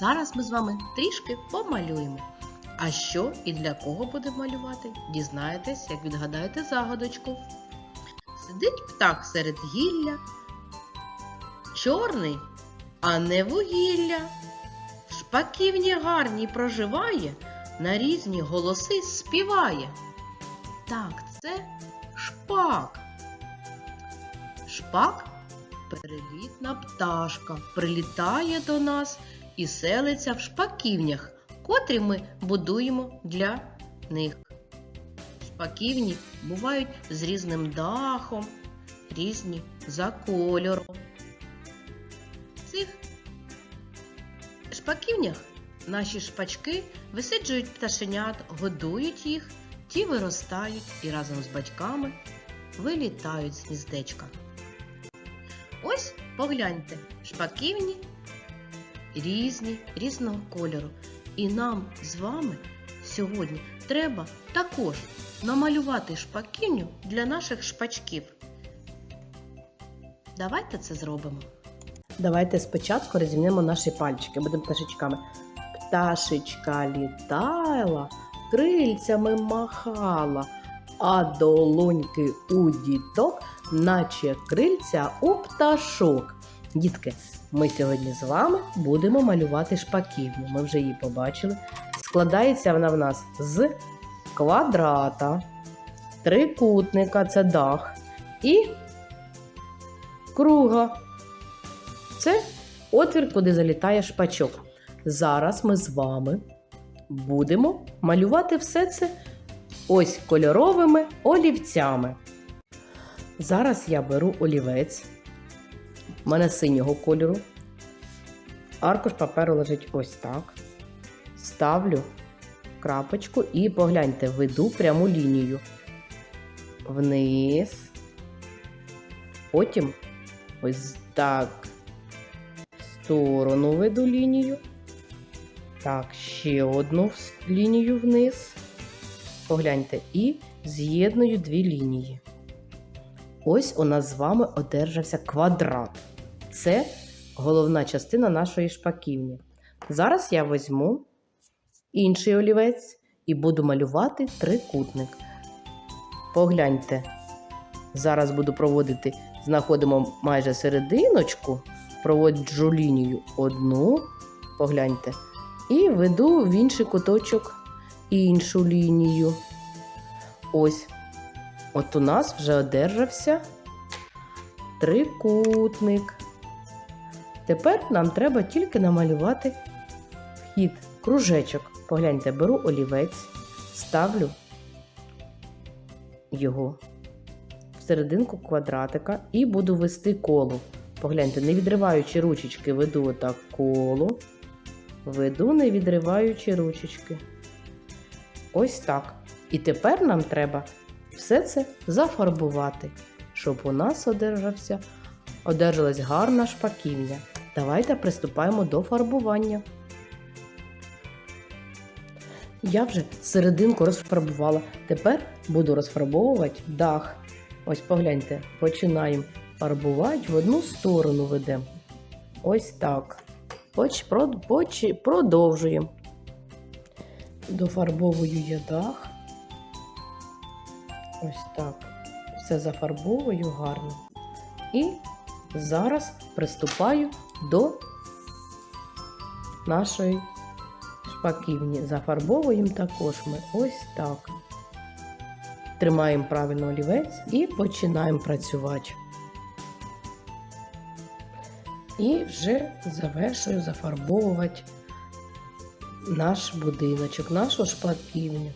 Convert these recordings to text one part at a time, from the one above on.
зараз ми з вами трішки помалюємо. А що і для кого будемо малювати? Дізнаєтесь, як відгадаєте загадочку. Сидить птах серед гілля, чорний, а не вугілля. В шпаківні гарній проживає, на різні голоси співає. Так, це шпак. Шпак перелітна пташка прилітає до нас і селиться в шпаківнях, котрі ми будуємо для них. Шпаківні бувають з різним дахом, різні за кольором. В цих шпаківнях наші шпачки висиджують пташенят, годують їх, ті виростають і разом з батьками вилітають з гніздечка. Ось погляньте, шпаківні різні, різного кольору. І нам з вами сьогодні треба також намалювати шпаківню для наших шпачків. Давайте це зробимо. Давайте спочатку розімнемо наші пальчики, будемо пташечками. Пташечка літала, крильцями махала, а долоньки у діток, наче крильця у пташок. Дітки, ми сьогодні з вами будемо малювати шпаківню. Ми вже її побачили. Складається вона в нас з квадрата, трикутника це дах, і круга. Це отвір, куди залітає шпачок. Зараз ми з вами будемо малювати все це ось кольоровими олівцями. Зараз я беру олівець. У мене синього кольору. Аркуш паперу лежить ось так. Ставлю крапочку і погляньте, веду пряму лінію. Вниз. Потім ось так В сторону веду лінію. Так, ще одну лінію вниз. Погляньте, і з'єдную дві лінії. Ось у нас з вами одержався квадрат. Це головна частина нашої шпаківні. Зараз я візьму інший олівець і буду малювати трикутник. Погляньте, зараз буду проводити, знаходимо майже серединочку проводжу лінію одну, погляньте, і веду в інший куточок іншу лінію. Ось. От у нас вже одержався трикутник. Тепер нам треба тільки намалювати вхід, кружечок. Погляньте, беру олівець, ставлю його в серединку квадратика і буду вести коло. Погляньте, не відриваючи ручечки, веду отак коло. Веду, не відриваючи ручечки. Ось так. І тепер нам треба все це зафарбувати, щоб у нас одержався, одержалась гарна шпаківня. Давайте приступаємо до фарбування. Я вже серединку розфарбувала. Тепер буду розфарбовувати дах. Ось погляньте, починаємо фарбувати в одну сторону ведемо. Ось так. Продовжуємо. Дофарбовую я дах. Ось так. Все зафарбовую гарно. І зараз приступаю до нашої шпаківні. Зафарбовуємо також ми ось так. Тримаємо правильно олівець і починаємо працювати. І вже завершую зафарбовувати наш будиночок, нашу шпаківню.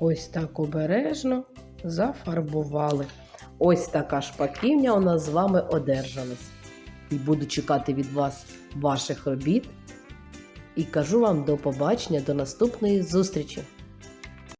Ось так обережно зафарбували. Ось така шпаківня у нас з вами одержалась. І буду чекати від вас ваших робіт. І кажу вам до побачення, до наступної зустрічі!